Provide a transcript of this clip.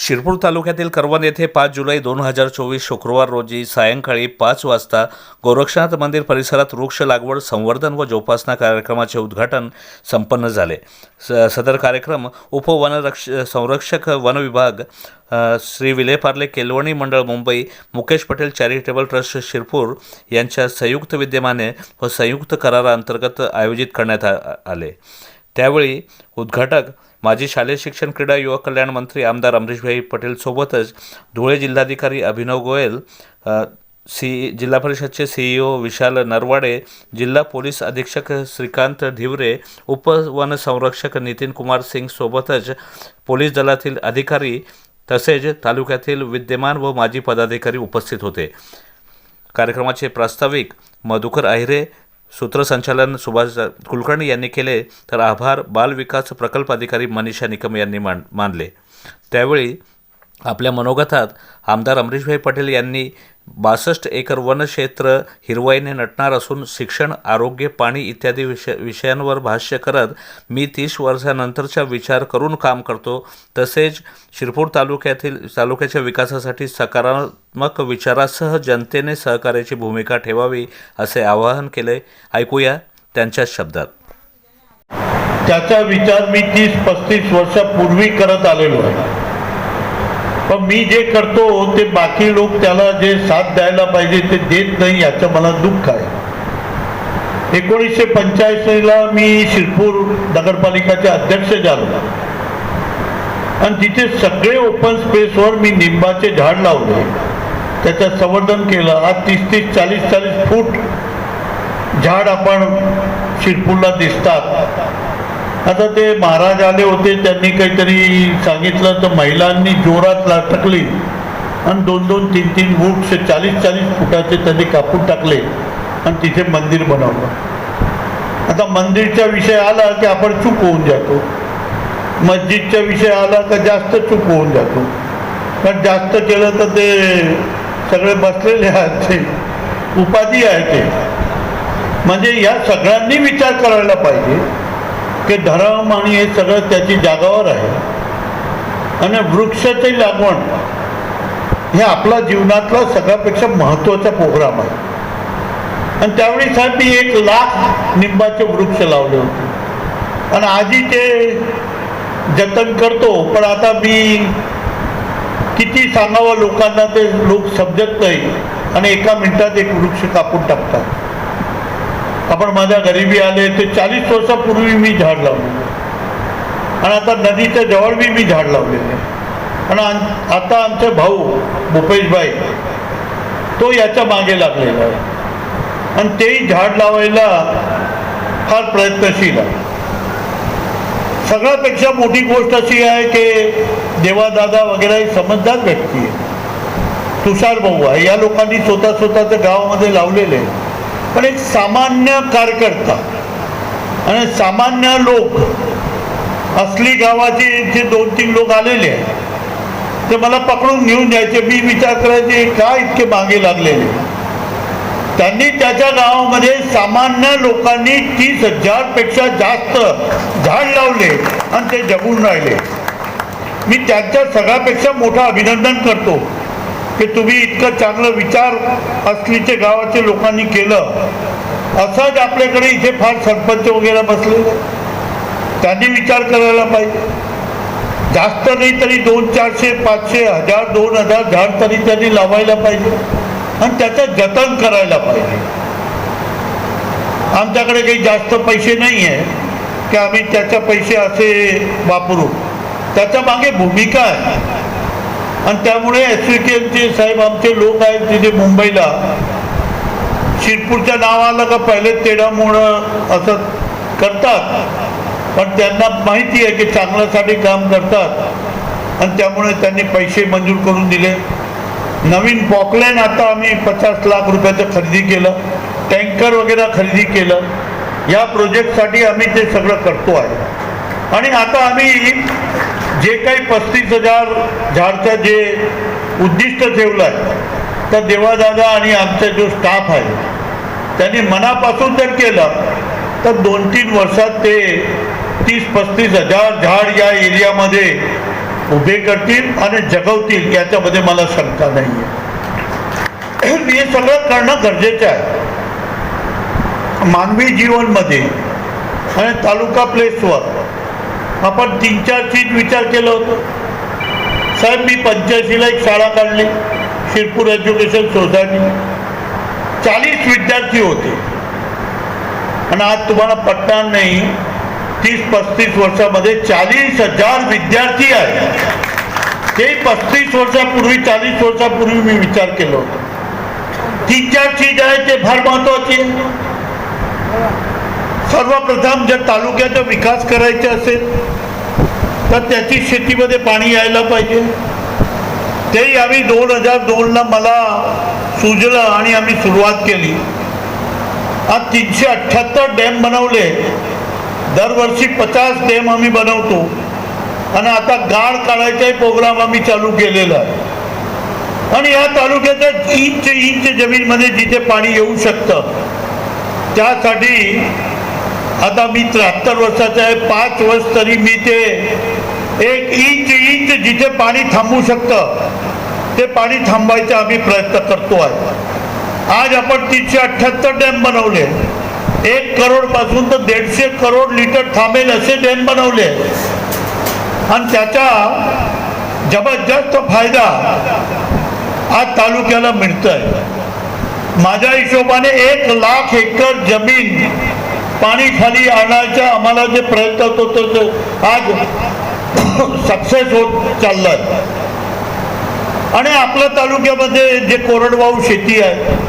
शिरपूर तालुक्यातील करवन येथे पाच जुलै दोन हजार चोवीस शुक्रवार रोजी सायंकाळी पाच वाजता गोरक्षनाथ मंदिर परिसरात वृक्ष लागवड संवर्धन व जोपासना कार्यक्रमाचे उद्घाटन संपन्न झाले. स सदर कार्यक्रम उपवनरक्ष संरक्षक वन विभाग श्री विलेपार्ले केलवणी मंडळ मुंबई मुकेश पटेल चॅरिटेबल ट्रस्ट शिरपूर यांच्या संयुक्त विद्यमाने व संयुक्त कराराअंतर्गत आयोजित करण्यात आ आले. त्यावेळी उद्घाटक माजी शालेय शिक्षण क्रीडा युवक कल्याण मंत्री आमदार अमरीशभाई पटेल सोबतच धुळे जिल्हाधिकारी अभिनव गोयल सी जिल्हा परिषदचे सीईओ विशाल नरवाडे जिल्हा पोलीस अधीक्षक श्रीकांत ढिवरे उपवन संरक्षक नितीन कुमार सिंग सोबतच पोलीस दलातील अधिकारी तसेच तालुक्यातील विद्यमान व माजी पदाधिकारी उपस्थित होते. कार्यक्रमाचे प्रास्ताविक मधुकर आहिरे सूत्रसंचालन सुभाष कुलकर्णी यांनी केले तर आभार बाल विकास प्रकल्प अधिकारी मनीषा निकम यांनी मान मानले. त्यावेळी आपल्या मनोगतात आमदार अमरीशभाई पटेल यांनी बासष्ट एकर वनक्षेत्र हिरवाईने नटणार असून शिक्षण आरोग्य पाणी इत्यादी विषय विषयांवर भाष्य करत मी तीस वर्षानंतरचा विचार करून काम करतो. तसेच शिरपूर तालुक्यातील तालुक्याच्या विकासासाठी सकारात्मक विचारासह जनतेने सहकार्याची भूमिका ठेवावी असे आवाहन केले. ऐकूया त्यांच्याच शब्दात. त्याचा विचार मी तीस पस्तीस वर्षापूर्वी करत आलेलो आहे. पण मी जे करतो ते बाकी लोक त्याला जे साथ द्यायला पाहिजे ते देत नाही याचं मला दुःख आहे. एकोणीसशे पंच्याऐंशीला मी शिरपूर नगरपालिकाचे अध्यक्ष झालो. आणि तिथे सगळे ओपन स्पेसवर मी निंबाचे झाड लावले. त्याचं संवर्धन केलं. आज तीस तीस चाळीस चाळीस फूट झाड आपण शिरपूरला दिसतात. आता ते महाराज आले होते त्यांनी काहीतरी सांगितलं तर महिलांनी जोरात लाटकली. आणि दोन दोन तीन तीन फूट चाळीस चाळीस फुटाचे त्यांनी कापून टाकले. आणि तिथे मंदिर बनवलं. आता मंदिरचा विषय आला की आपण चूक होऊन जातो. मस्जिदचा विषय आला तर जास्त चूक होऊन जातो. कारण जास्त केलं तर ते सगळे बसलेले आहेत ते. उपाधी आहे ते. म्हणजे या सगळ्यांनी विचार करायला पाहिजे. की धरम आणि हे सगळं त्याची जागावर आहे. आणि वृक्षाची लागवण हे आपला जीवनातला सगळ्यापेक्षा महत्त्वाचा प्रोग्राम आहे. आणि त्यावेळी साहेब मी एक लाख निंबाचे वृक्ष लावले होते. आणि आधी ते जतन करतो पण आता मी किती सांगावं लोकांना ते लोक समजत नाही. आणि एका मिनिटात एक वृक्ष कापून टाकतात. आपण माझ्या गरीबी आले ते चाळीस वर्षापूर्वी मी झाड लावले आणि आता नदीच्या जवळ बी मी झाड लावलेले आणि आता आमचे भाऊ भूपेशभाई तो याच्या मागे लागलेला आहे. आणि तेही झाड लावायला फार प्रयत्नशील आहे. सगळ्यापेक्षा मोठी गोष्ट अशी आहे की देवादादा वगैरे समजदार व्यक्ती आहे. तुषार भाऊ आहे. या लोकांनी स्वतः स्वतःच्या गावामध्ये लावलेले आहे. पण एक सामान्य कार्यकर्ता आणि सामान्य लोक असली गावाचे जे दोन तीन लोक आलेले आहेत ते मला पकडून घेऊन जायचे. मी विचार करायचे का इतके मागे लागलेले? त्यांनी त्याच्या गावामध्ये सामान्य लोकांनी तीस हजारपेक्षा जास्त झाड लावले आणि ते जगून राहिले. मी त्यांच्या सगळ्यापेक्षा मोठं अभिनंदन करतो. की तुम्ही इतकं चांगलं विचार असलीचे गावाचे लोकांनी केलं असंच आपल्याकडे इथे फार सरपंच वगैरे बसलेले त्यांनी विचार करायला पाहिजे. जास्त नाही तरी दोन चारशे पाचशे हजार दोन हजार झाड तरी त्यांनी लावायला पाहिजे आणि त्याचं जतन करायला पाहिजे. आमच्याकडे काही जास्त पैसे नाही आहे की आम्ही त्याचे पैसे असे वापरू. त्याच्यामागे भूमिका आहे. आणि त्यामुळे एस टी एमचे साहेब आमचे लोक आहेत तिथे मुंबईला. शिरपूरच्या नाव आलं का पहिले तेडामोडं असं करतात. पण त्यांना माहिती आहे की चांगल्यासाठी काम करतात. आणि त्यामुळे त्यांनी पैसे मंजूर करून दिले. नवीन पॉकलॅन आता आम्ही पचास लाख रुपयाचं खरेदी केलं. टँकर वगैरे खरेदी केलं. या प्रोजेक्टसाठी आम्ही ते सगळं करतो आहे. आणि आता आम्ही जे काही पस्तीस हजार झाडचं जे उद्दिष्ट ठेवलं आहे तर देवादादा आणि आमचा जो स्टाफ आहे त्यांनी मनापासून जर केलं तर दोन तीन वर्षात ते तीस पस्तीस हजार झाड या एरियामध्ये उभे करतील आणि जगवतील याच्यामध्ये मला शंका नाही आहे हे सगळं करणं गरजेचं आहे. मानवी जीवनमध्ये आणि तालुका प्लेसवर आपण तीन चार चीज विचार केला होतं. साहेब मी पंच्याऐंशीला एक शाळा काढली. Shirpur education society. चाळीस विद्यार्थी होते. आणि आज तुम्हाला पटणार नाही तीस पस्तीस वर्षामध्ये चाळीस हजार विद्यार्थी आहेत. ते पस्तीस वर्षापूर्वी चाळीस वर्षापूर्वी मी विचार केला होता. तीन चार चीज आहे ते फार महत्वाची. आहे सर्वप्रथम जर तालुक्याचा विकास करायचा असेल तर त्याची शेतीमध्ये पाणी यायला पाहिजे. तेही आम्ही दोन हजार दोनला मला सुजलं आणि आम्ही सुरुवात केली. आज तीनशे अठ्ठ्याहत्तर डॅम बनवले. दरवर्षी पचास डॅम आम्ही बनवतो. आणि आता गाळ काढायचाही प्रोग्राम आम्ही चालू केलेला आहे. आणि या तालुक्याच्या इंच इंच जमीनमध्ये जिथे पाणी येऊ शकतं त्यासाठी आता मी त्र्याहत्तर वर्षाचा आहे पाच वर्ष तरी मी ते एक इंच इंच जिथे पाणी थांबू शकतं ते पाणी थांबायचा आम्ही प्रयत्न करतो आहे. आज आपण तीनशे अठ्ठ्याहत्तर डॅम बनवले. एक करोडपासून तर दीडशे करोड लिटर थांबेल असे डॅम बनवले. आणि त्याचा जबरदस्त फायदा आज तालुक्याला मिळतोय. माझ्या हिशोबाने एक लाख एकर जमीन पाणी खाली आणायचा आम्हाला जे प्रयत्न होतो तो आज सक्सेस होत चाललाय. आणि आपल्या तालुक्यामध्ये जे कोरडवाहू शेती आहे